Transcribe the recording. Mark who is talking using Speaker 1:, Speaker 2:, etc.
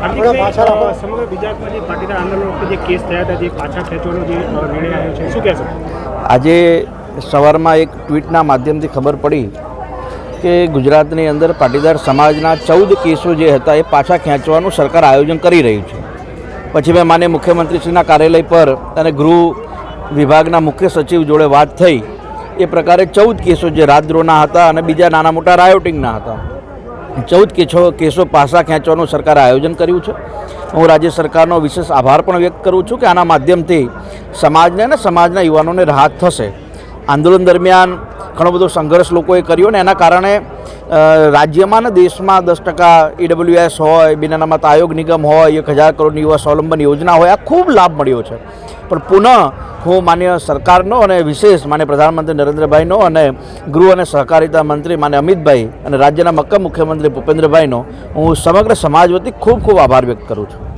Speaker 1: સમગ્ર ગુજરાતમાં જે પાટીદાર આંદોલન જે કેસ થયા હતા જે પાછા ખેંચવાનો જે નિર્ણય આવ્યો છે શું કહેશો?
Speaker 2: આજે સવારમાં એક ટ્વીટના માધ્યમથી ખબર પડી કે ગુજરાતની અંદર પાટીદાર સમાજના ચૌદ કેસો જે હતા એ પાછા ખેંચવાનું સરકાર આયોજન કરી રહ્યું છે. પછી મેં માન્ય મુખ્યમંત્રીશ્રીના કાર્યાલય પર અને ગૃહ વિભાગના મુખ્ય સચિવ જોડે વાત થઈ. એ પ્રકારે ચૌદ કેસો જે રાજદ્રોહના હતા અને બીજા નાના મોટા રાયોટિંગના હતા. ચૌદ કેસો કેસો પાસા ખેંચવાનું સરકારે આયોજન કર્યું છે. હું રાજ્ય સરકારનો વિશેષ આભાર પણ વ્યક્ત કરું છું કે આના માધ્યમથી સમાજને અને સમાજના યુવાનોને રાહત થશે. આંદોલન દરમિયાન ઘણો બધો સંઘર્ષ લોકોએ કર્યો ને એના કારણે રાજ્યમાં ને દેશમાં દસ ટકા ઈડબ્લ્યુએસ હોય, બિન આયોગ નિગમ હોય, એક હજાર કરોડની યુવા સ્વાવલંબન યોજના હોય, આ ખૂબ લાભ મળ્યો છે. પણ પુનઃ હું માન્ય સરકારનો અને વિશેષ માન્ય પ્રધાનમંત્રી નરેન્દ્રભાઈનો અને ગૃહ અને સહકારિતા મંત્રી માન્ય અમિતભાઈ અને રાજ્યના મક્કમ મુખ્યમંત્રી ભૂપેન્દ્રભાઈનો હું સમગ્ર સમાજ વતી ખૂબ ખૂબ આભાર વ્યક્ત કરું છું.